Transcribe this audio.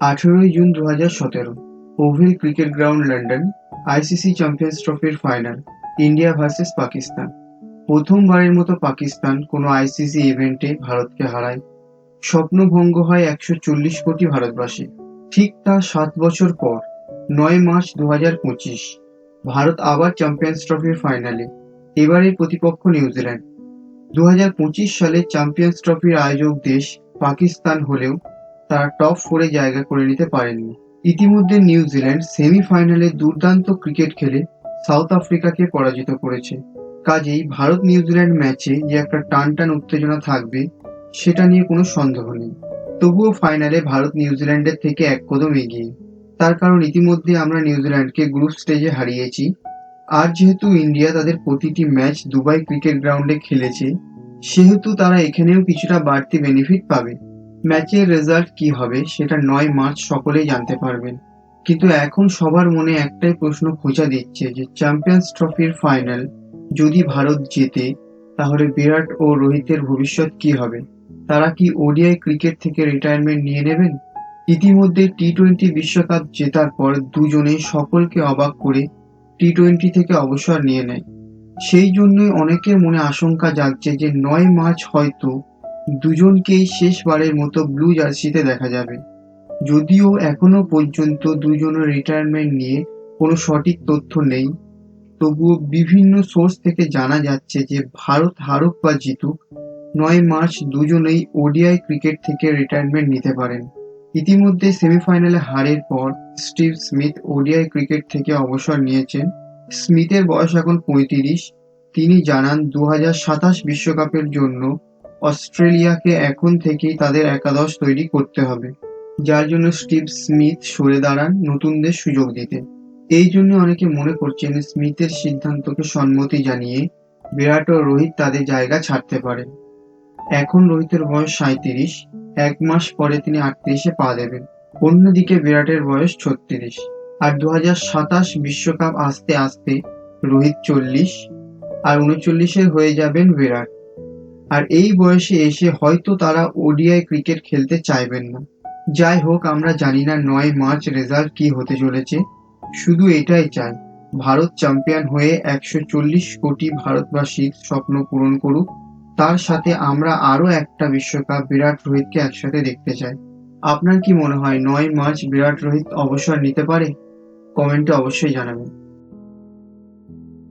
আঠেরোই জুন দু হাজার সতেরো, Oval cricket ground London, ICC champions ট্রফির ফাইনাল, ইন্ডিয়া ভার্সেস পাকিস্তান। প্রথমবারের মতো পাকিস্তান কোনো আইসিসি ইভেন্টে ভারতকে হারায়। স্বপ্নভঙ্গ হয় একশো চল্লিশ কোটি ভারতবাসী। ঠিক তা সাত বছর পর, নয় মার্চ দু হাজার পঁচিশ, ভারত আবার চ্যাম্পিয়ন্স ট্রফির ফাইনালে, এবারের প্রতিপক্ষ নিউজিল্যান্ড। দু হাজার পঁচিশ সালে চ্যাম্পিয়ন্স ট্রফির আয়োজক দেশ পাকিস্তান হলেও তারা টপ ফোরে জায়গা করে নিতে পারেননি। ইতিমধ্যে নিউজিল্যান্ড সেমিফাইনালে দুর্দান্ত ক্রিকেট খেলে সাউথ আফ্রিকাকে পরাজিত করেছে। কাজেই ভারত নিউজিল্যান্ড ম্যাচে যে একটা টান টান উত্তেজনা থাকবে, সেটা নিয়ে কোনো সন্দেহ নেই। তবুও ফাইনালে ভারত নিউজিল্যান্ডের থেকে এক কদম এগিয়ে। তার কারণ ইতিমধ্যে আমরা নিউজিল্যান্ডকে গ্রুপ স্টেজে হারিয়েছি। আর যেহেতু ইন্ডিয়া তাদের প্রতিটি ম্যাচ দুবাই ক্রিকেট গ্রাউন্ডে খেলেছে, সেহেতু তারা এখানেও কিছুটা বাড়তি বেনিফিট পাবে। ম্যাচের রেজাল্ট কি হবে, সেটা নয় মার্চ সকলেই জানতে পারবেন। কিন্তু এখন সবার মনে একটাই প্রশ্ন খোঁজা দিচ্ছে যে চ্যাম্পিয়ন্স ট্রফির ফাইনাল যদি ভারত জেতে, তাহলে বিরাট ও রোহিতের ভবিষ্যৎ কি হবে? তারা কি ওডিআই ক্রিকেট থেকে রিটায়ারমেন্ট নিয়ে নেবেন? ইতিমধ্যে টি টোয়েন্টি বিশ্বকাপ জেতার পর দুজনেই সকলকে অবাক করে টি টোয়েন্টি থেকে অবসর নিয়ে নেয়। সেই জন্যই অনেকের মনে আশঙ্কা জাগছে যে, নয় মার্চ হয়তো দুজনকেই শেষবারের মতো ব্লু জার্সিতে দেখা যাবে। যদিও এখনও পর্যন্ত দুজনের রিটায়ারমেন্ট নিয়ে কোনো সঠিক তথ্য নেই। তবুও বিভিন্ন সোর্স থেকে জানা যাচ্ছে যে ভারত হারুক বা জিতুক, নয় মার্চ দুজনেই ওডিআই ক্রিকেট থেকে রিটায়ারমেন্ট নিতে পারেন। ইতিমধ্যে সেমিফাইনালে হারের পর স্টিভ স্মিথ ওডিআই ক্রিকেট থেকে অবসর নিয়েছেন। স্মিথের বয়স এখন পঁয়ত্রিশ। তিনি জানান দু বিশ্বকাপের জন্য অস্ট্রেলিয়াকে এখন থেকেই তাদের একাদশ তৈরি করতে হবে, যার জন্য স্টিভ স্মিথ সরে দাঁড়ান নতুনদের সুযোগ দিতে। এই জন্য অনেকে মনে করছেন স্মিথের সিদ্ধান্তকে সম্মতি জানিয়ে বিরাট ও রোহিত তাদের জায়গা ছাড়তে পারেন এখন রোহিতের বয়স সাঁত্রিশ এক মাস পরে তিনি আটত্রিশে পা দেবেন। অন্যদিকে বিরাটের বয়স ছত্রিশ। আর দু সাতাশ বিশ্বকাপ আসতে আসতে রোহিত চল্লিশ, আর উনচল্লিশে হয়ে যাবেন বিরাট। আর এই বয়সে এসে হয়তো তারা ওডিআই ক্রিকেট খেলতে চাইবেন না। যাই হোক, আমরা জানি না নয় মার্চ রেজাল্ট কি হতে চলেছে। শুধু এটাই চাই, ভারত চ্যাম্পিয়ন হয়ে একশো চল্লিশ কোটি ভারতবাসীর স্বপ্ন পূরণ করুক। তার সাথে আমরা আরও একটা বিশ্বকাপ বিরাট রোহিতকে একসাথে দেখতে চাই। আপনার কি মনে হয়, নয় মার্চ বিরাট রোহিত অবসর নিতে পারে? কমেন্টে অবশ্যই জানাবেন।